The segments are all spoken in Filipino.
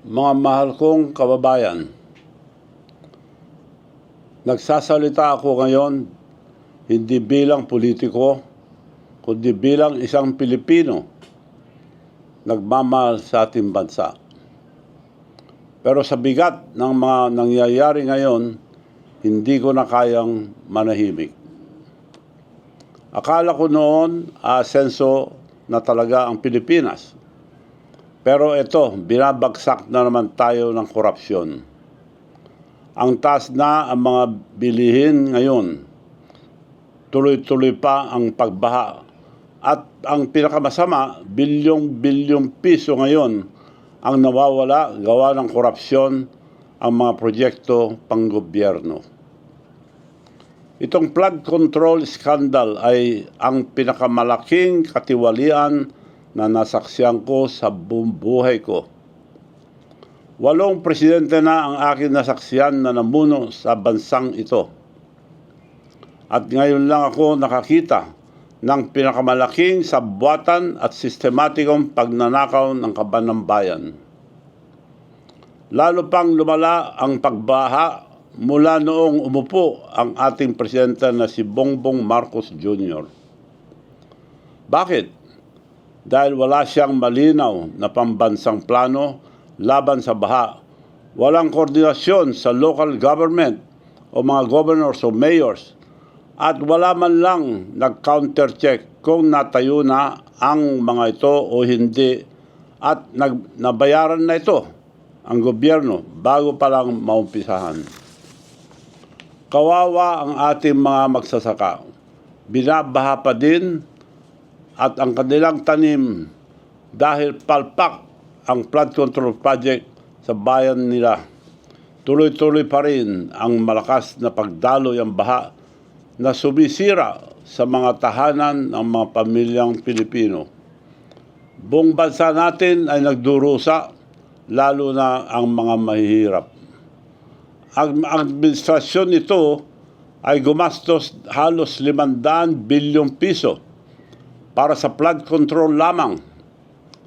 Mga mahal kong kababayan, nagsasalita ako ngayon hindi bilang politiko, kundi bilang isang Pilipino nagmamahal sa ating bansa. Pero sa bigat ng mga nangyayari ngayon, hindi ko na kayang manahimik. Akala ko noon asenso na talaga ang Pilipinas. Pero ito, binabagsak na naman tayo ng korupsyon. Ang taas na ang mga bilihin ngayon. Tuloy-tuloy pa ang pagbaha. At ang pinakamasama, bilyong-bilyong piso ngayon ang nawawala gawa ng korupsyon ang mga proyekto panggobyerno. Itong flood control scandal ay ang pinakamalaking katiwalian na nasaksiyan ko sa buong buhay ko. Walong presidente na ang akin nasaksiyan na namuno sa bansang ito. At ngayon lang ako nakakita ng pinakamalaking sabwatan at sistematikong pagnanakaw ng kaban ng bayan. Lalo pang lumala ang pagbaha mula noong umupo ang ating presidente na si Bongbong Marcos Jr. Bakit? Dahil wala siyang malinaw na pambansang plano laban sa baha. Walang koordinasyon sa local government o mga governors o mayors at wala man lang nag-counter-check kung natayo na ang mga ito o hindi at nag, nabayaran na ito ang gobyerno bago pa lang maumpisahan. Kawawa ang ating mga magsasaka. Binabaha pa din at ang kanilang tanim dahil palpak ang flood control project sa bayan nila. Tuloy-tuloy pa rin ang malakas na pagdaloy ang baha na sumisira sa mga tahanan ng mga pamilyang Pilipino. Buong bansa natin ay nagdurusa, lalo na ang mga mahihirap. Ang administrasyon nito ay gumastos halos 500 bilyong piso para sa flood control lamang.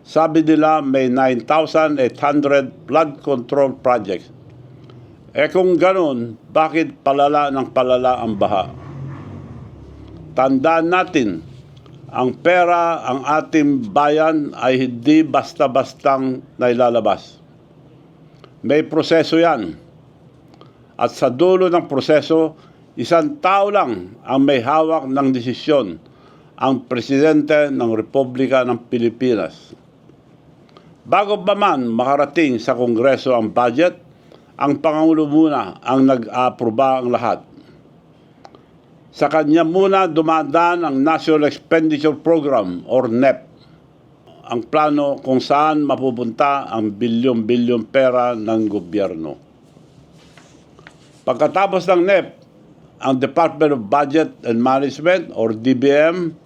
Sabi nila may 9,800 flood control projects. Eh kung ganun, bakit palala ng palala ang baha? Tandaan natin, ang pera, ang ating bayan ay hindi basta-bastang nailalabas. May proseso yan. At sa dulo ng proseso, isang tao lang ang may hawak ng desisyon, ang Presidente ng Republika ng Pilipinas. Bago pa man makarating sa Kongreso ang budget, ang Pangulo muna ang nag-aproba ang lahat. Sa kanya muna dumadaan ang National Expenditure Program or NEP, ang plano kung saan mapupunta ang bilyong-bilyong pera ng gobyerno. Pagkatapos ng NEP, ang Department of Budget and Management or DBM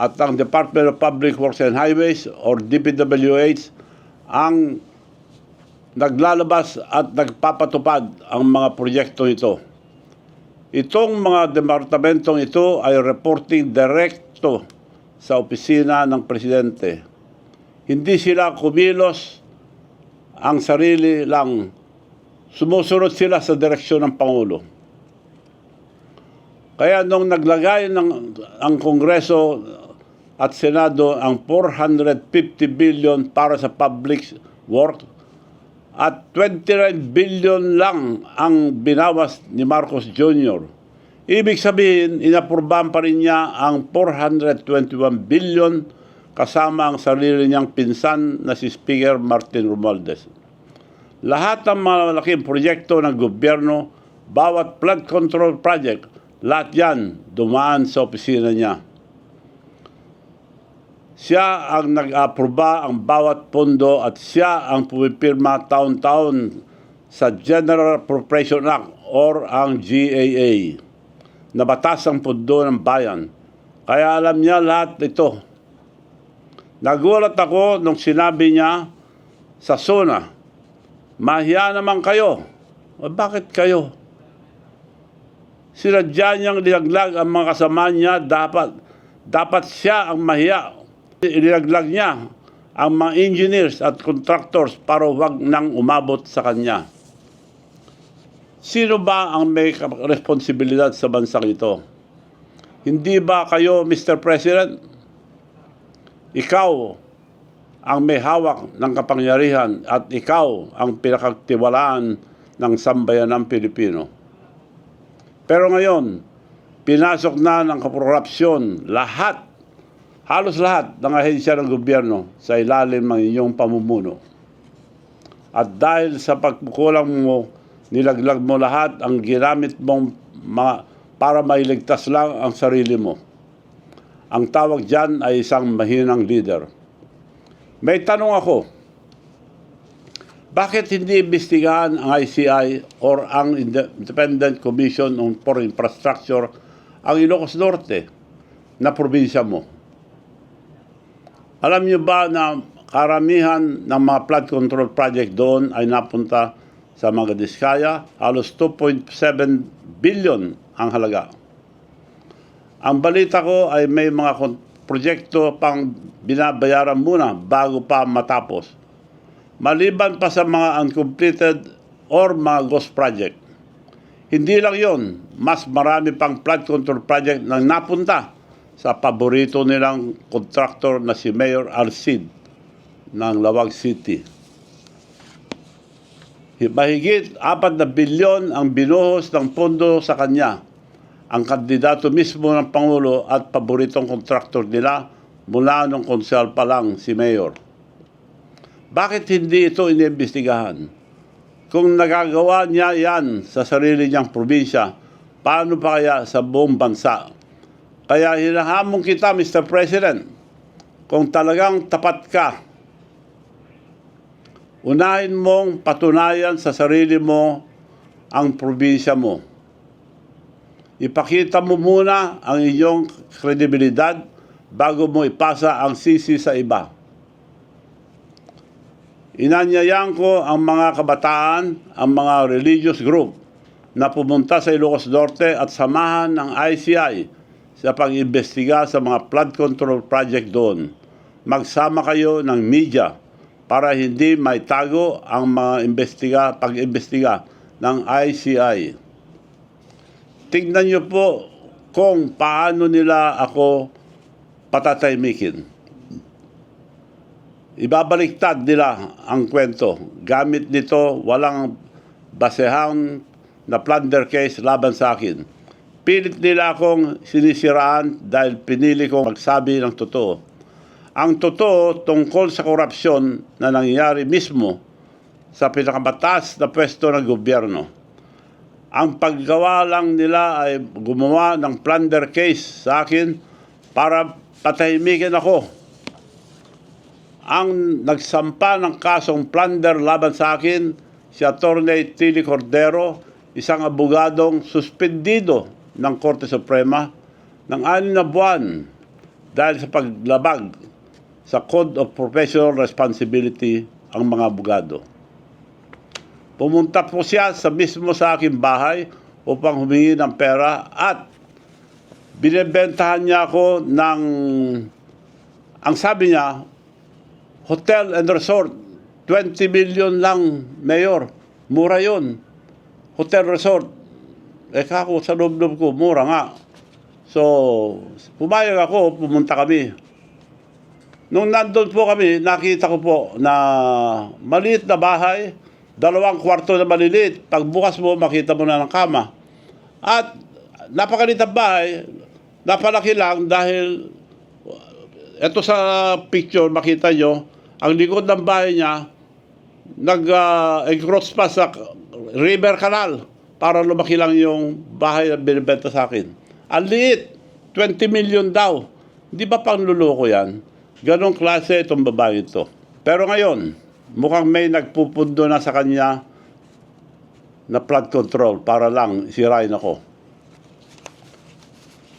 at ang Department of Public Works and Highways or DPWH ang naglalabas at nagpapatupad ang mga proyekto ito. Itong mga departamentong ito ay reporting direkto sa opisina ng Presidente. Hindi sila kumilos ang sarili lang. Sumusunod sila sa direksyon ng Pangulo. Kaya nung naglagay ng ang Kongreso at Senado ang 450 billion para sa public work at 29 billion lang ang binawas ni Marcos Jr. Ibig sabihin, inapurbahan pa rin niya ang 421 billion kasama ang sarili niyang pinsan na si Speaker Martin Romualdez. Lahat ng malaking proyekto ng gobyerno, bawat flood control project, lahat yan dumaan sa opisina niya. Siya ang nag-aproba ang bawat pondo at siya ang pumipirma taon-taon sa General Appropriation Act or ang GAA na batas ang pondo ng bayan. Kaya alam niya lahat ito. Nagulat ako nung sinabi niya sa SONA, mahiya naman kayo. O bakit kayo? Sinadya niyang linaglag ang mga kasama niya, dapat, dapat siya ang mahiya. Ilinaglag niya ang mga engineers at contractors para huwag nang umabot sa kanya. Sino ba ang may responsibilidad sa bansang ito? Hindi ba kayo, Mr. President? Ikaw ang may hawak ng kapangyarihan at ikaw ang pinakatiwalaan ng sambayanang Pilipino. Pero ngayon, pinasok na ng korupsyon lahat, halos lahat ng ahensya ng gobyerno sa ilalim ng inyong pamumuno. At dahil sa pagkukulang mo, nilaglag mo lahat ang ginamit mong mga, para mailigtas lang ang sarili mo. Ang tawag dyan ay isang mahinang leader. May tanong ako, bakit hindi imbestigahan ang ICI or ang Independent Commission on for Infrastructure ang Ilocos Norte na probinsya mo? Alam niyo ba na karamihan ng mga flood control project doon ay napunta sa mga diskaya, halos 2.7 billion ang halaga. Ang balita ko ay may mga proyekto pang binabayaran muna bago pa matapos. Maliban pa sa mga uncompleted or mga ghost project. Hindi lang yon, mas marami pang flood control project na napunta sa paborito nilang kontraktor na si Mayor Alcid ng Lawag City. Mahigit 4 na bilyon ang binuhos ng pondo sa kanya. Ang kandidato mismo ng Pangulo at paboritong kontraktor nila mula nung konsel pa lang si Mayor. Bakit hindi ito iniimbestigahan? Kung nagagawa niya yan sa sarili niyang probinsya, paano pa kaya sa buong bansa? Kaya hinahamon kita, Mr. President, kung talagang tapat ka unahin mong patunayan sa sarili mo ang probinsya mo. Ipakita mo muna ang iyong kredibilidad bago mo ipasa ang sisi sa iba. Inanyayan ko ang mga kabataan, ang mga religious group na pumunta sa Ilocos Norte at samahan ng ICI sa pag-imbestiga sa mga flood control project doon. Magsama kayo ng media para hindi may tago ang mga investiga, pag-imbestiga ng ICI. Tingnan niyo po kung paano nila ako patataymikin. Ibabaliktad nila ang kwento. Gamit nito, walang basehang na plunder case laban sa akin. Pilit nila akong sinisiraan dahil pinili kong magsabi ng totoo. Ang totoo tungkol sa korupsyon na nangyayari mismo sa pinakamataas na pwesto ng gobyerno. Ang paggawa lang nila ay gumawa ng plunder case sa akin para patahimikin ako. Ang nagsampa ng kasong plunder laban sa akin, si Atty. Tilly Cordero, isang abogadong suspendido ng Korte Suprema ng anim na buwan dahil sa paglabag sa Code of Professional Responsibility ang mga abogado. Pumunta po siya sa mismo sa aking bahay upang humingi ng pera at binibentahan niya ako ng ang sabi niya hotel and resort. 20 million lang mayor. Mura yon hotel resort eh kako sa loob-loob ko mura nga so pumayag ako pumunta kami Nung nandun po kami, nakita ko po na maliit na bahay, dalawang kwarto na maliliit. Pagbukas mo, makita mo na ng kama. At napakaliit ang bahay, napalaki lang dahil ito sa picture, makita nyo, ang likod ng bahay niya, nag-encroach pa sa river canal para lumaki lang yung bahay na binibenta sa akin. Ang liit, 20 million daw. Di ba pangluloko yan? Ganong klase itong babae ito. Pero ngayon, mukhang may nagpupundo na sa kanya na flood control para lang sirain ako.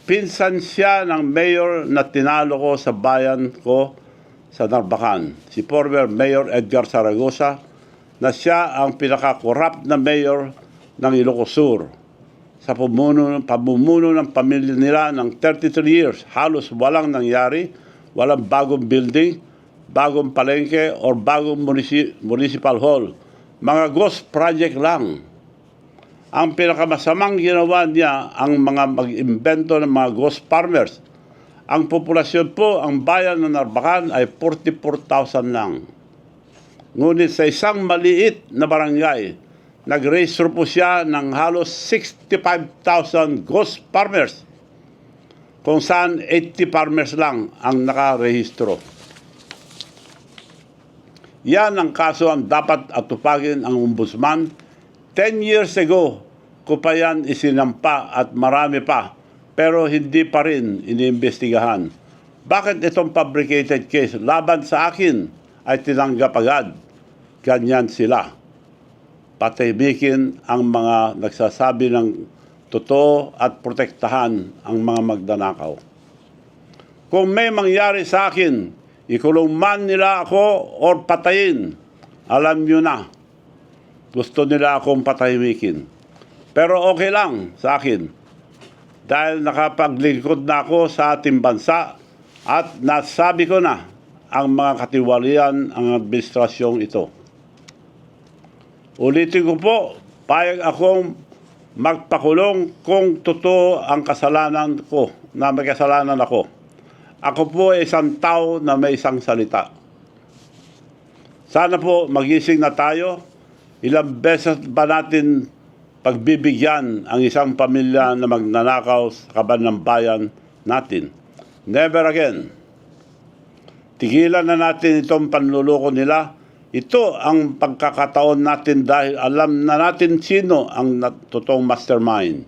Pinsan siya ng mayor na tinalo ko sa bayan ko sa Narbacan, si former Mayor Edgar Zaragoza, na siya ang pinaka-corrupt na mayor ng Ilocos Sur. Sa pamumuno, pamumuno ng pamilya nila ng 33 years, halos walang nangyari, walang bagong building, bagong palengke, or bagong municipal hall. Mga ghost project lang. Ang pinakamasamang ginawa niya ang mga mag-imbento ng mga ghost farmers. Ang populasyon po, ang bayan ng Narbacan ay 44,000 lang. Ngunit sa isang maliit na barangay, nag-register po siya ng halos 65,000 ghost farmers kung saan 80 farmers lang ang nakarehistro. Yan ang kaso ang dapat atupagin ang ombudsman. 10 years ago, ko pa yan isinampa at marami pa, pero hindi pa rin iniimbestigahan. Bakit itong fabricated case laban sa akin ay tinanggap agad? Ganyan sila. Patahimikin ang mga nagsasabi ng totoo at protektahan ang mga magdanakaw. Kung may mangyari sa akin, ikulong man nila ako or patayin, alam nyo na. Gusto nila akong patahimikin. Pero okay lang sa akin. Dahil nakapaglingkod na ako sa ating bansa at nasabi ko na ang mga katiwalian ang administrasyong ito. Ulitin ko po, payag akong magpakulong kung totoo ang kasalanan ko, na may kasalanan ako. Ako po ay isang tao na may isang salita. Sana po magising na tayo. Ilang beses ba natin pagbibigyan ang isang pamilya na magnanakaw sa kaban ng bayan natin? Never again. Tigilan na natin itong panluloko nila. Ito ang pagkakataon natin dahil alam na natin sino ang totoong mastermind.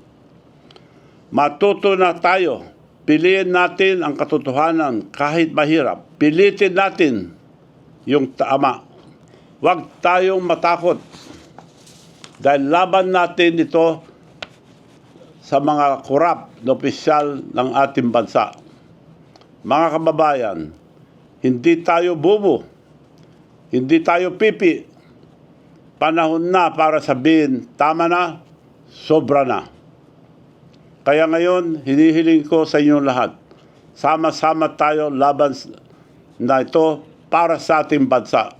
Matuto na tayo. Piliin natin ang katotohanan kahit mahirap. Pilitin natin yung tama. Huwag tayong matakot. Dahil laban natin ito sa mga korap na opisyal ng ating bansa. Mga kababayan, hindi tayo bubo. Hindi tayo pipi. Panahon na para sabihin, tama na, sobra na. Kaya ngayon, hinihiling ko sa inyo lahat, sama-sama tayo laban na ito para sa ating bansa.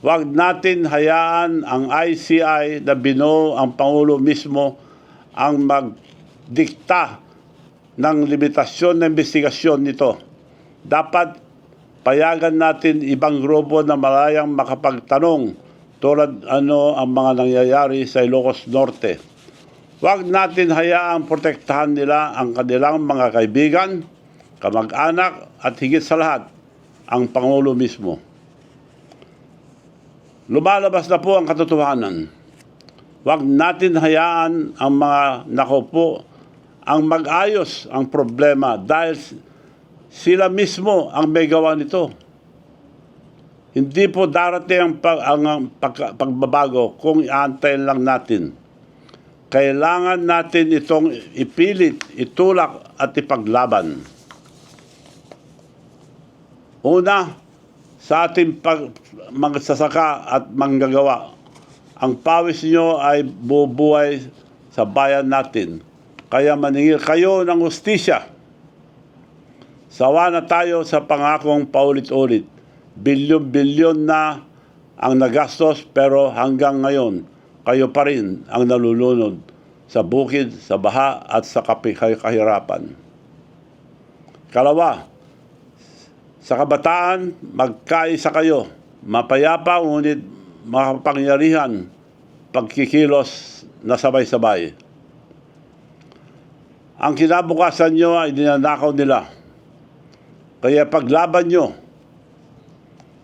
Huwag natin hayaan ang ICI na binuo ang Pangulo mismo ang magdikta ng limitasyon ng investigasyon nito. Dapat payagan natin ibang grupo na malayang makapagtanong tulad ano ang mga nangyayari sa Ilocos Norte. Huwag natin hayaang protektahan nila ang kanilang mga kaibigan, kamag-anak at higit sa lahat, ang Pangulo mismo. Lumalabas na po ang katotohanan. Huwag natin hayaan ang mga nakaupo ang mag-ayos ang problema dahil sila mismo ang may gawa nito. Hindi po darating ang, pag, ang, pag- pagbabago kung iantayin lang natin. Kailangan natin itong ipilit, itulak at ipaglaban. Una, sa ating pag, magsasaka at manggagawa, ang pawis nyo ay bubuhay sa bayan natin. Kaya maningil kayo ng ustisya. Sawa na tayo sa pangakong paulit-ulit. Bilyon-bilyon na ang nagastos pero hanggang ngayon, kayo pa rin ang nalulunod sa bukid, sa baha at sa kahirapan. Kalawa, sa kabataan, magkaisa kayo. Mapayapa ngunit makapangyarihan pagkikilos na sabay-sabay. Ang kinabukasan nyo ay dinanakaw nila. Kaya paglaban nyo,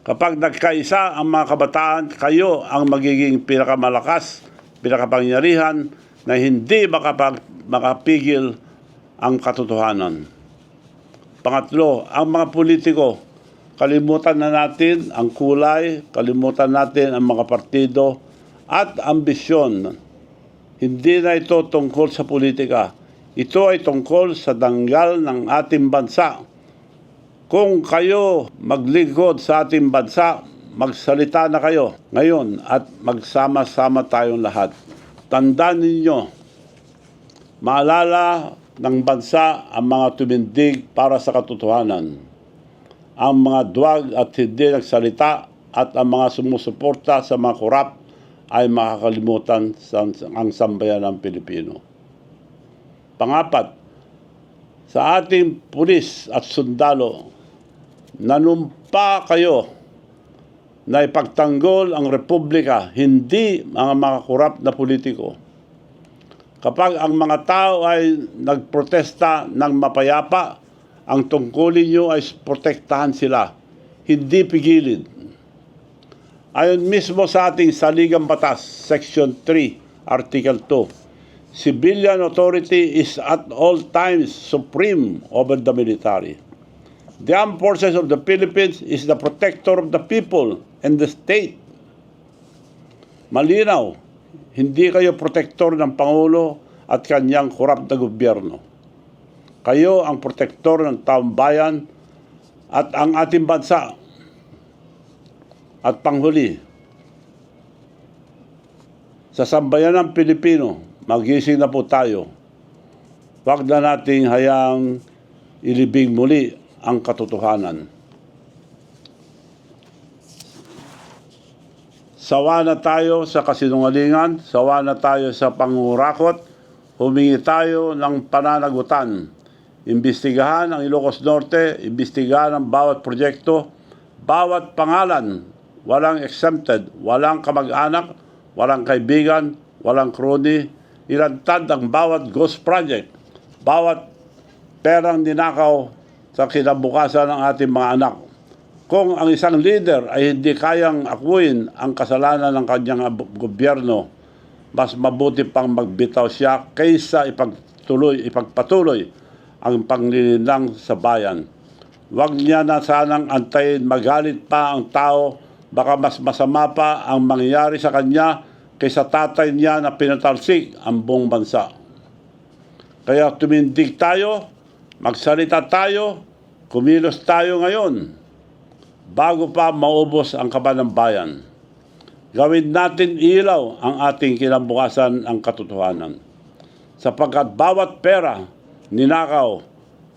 kapag nagkaisa ang mga kabataan, kayo ang magiging pinakamalakas, pinakapangyarihan na hindi makapag, makapigil ang katotohanan. Pangatlo, ang mga politiko, kalimutan na natin ang kulay, kalimutan natin ang mga partido at ambisyon. Hindi na ito tungkol sa politika. Ito ay tungkol sa danggal ng ating bansa. Kung kayo maglingkod sa ating bansa, magsalita na kayo ngayon at magsama-sama tayong lahat. Tandaan ninyo, maalala ng bansa ang mga tumindig para sa katotohanan. ang mga duwag at hindi nagsalita at ang mga sumusuporta sa mga korap ay makakalimutan ang sambayan ng Pilipino. Pangapat, sa ating pulis at sundalo, nanumpa kayo na ipagtanggol ang republika, hindi mga mga korap na politiko. Kapag ang mga tao ay nagprotesta ng mapayapa, ang tungkulin nyo ay protektahan sila, hindi pigilin. Ayon mismo sa ating saligang batas, Section 3, Article 2, civilian authority is at all times supreme over the military. The armed forces of the Philippines is the protector of the people and the state. Malinaw, hindi kayo protektor ng Pangulo at kanyang korap na gobyerno. Kayo ang protektor ng taong bayan at ang ating bansa. At panghuli, sa sambayan ng Pilipino, magising na po tayo. Huwag na nating hayang ilibing muli ang katotohanan. Sawa na tayo sa kasinungalingan, sawa na tayo sa pangurakot, humingi tayo ng pananagutan. Imbestigahan ang Ilocos Norte, imbestigahan ang bawat proyekto, bawat pangalan, walang exempted, walang kamag-anak, walang kaibigan, walang crony, ilantad ang bawat ghost project, bawat perang ninakaw sa kinabukasan ng ating mga anak. Kung ang isang leader ay hindi kayang akuin ang kasalanan ng kanyang gobyerno, mas mabuti pang magbitaw siya kaysa ipagtuloy, ipagpatuloy ang panglilinlang sa bayan. Huwag niya na sanang antayin magalit pa ang tao, baka mas masama pa ang mangyayari sa kanya kaysa tatay niya na pinatalsik ang buong bansa. Kaya tumindig tayo, magsalita tayo, kumilos tayo ngayon bago pa maubos ang kaban ng bayan. Gawin natin ilaw ang ating kinabukasan ang katotohanan. Sapagkat bawat pera, ninakaw,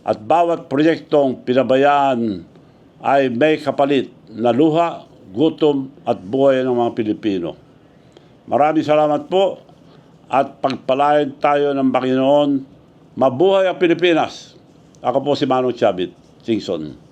at bawat proyektong pinabayaan ay may kapalit na luha, gutom at buhay ng mga Pilipino. Maraming salamat po at pagpalain tayo ng Panginoon. Mabuhay ang Pilipinas! Ako po si Manong Chabit, Singson.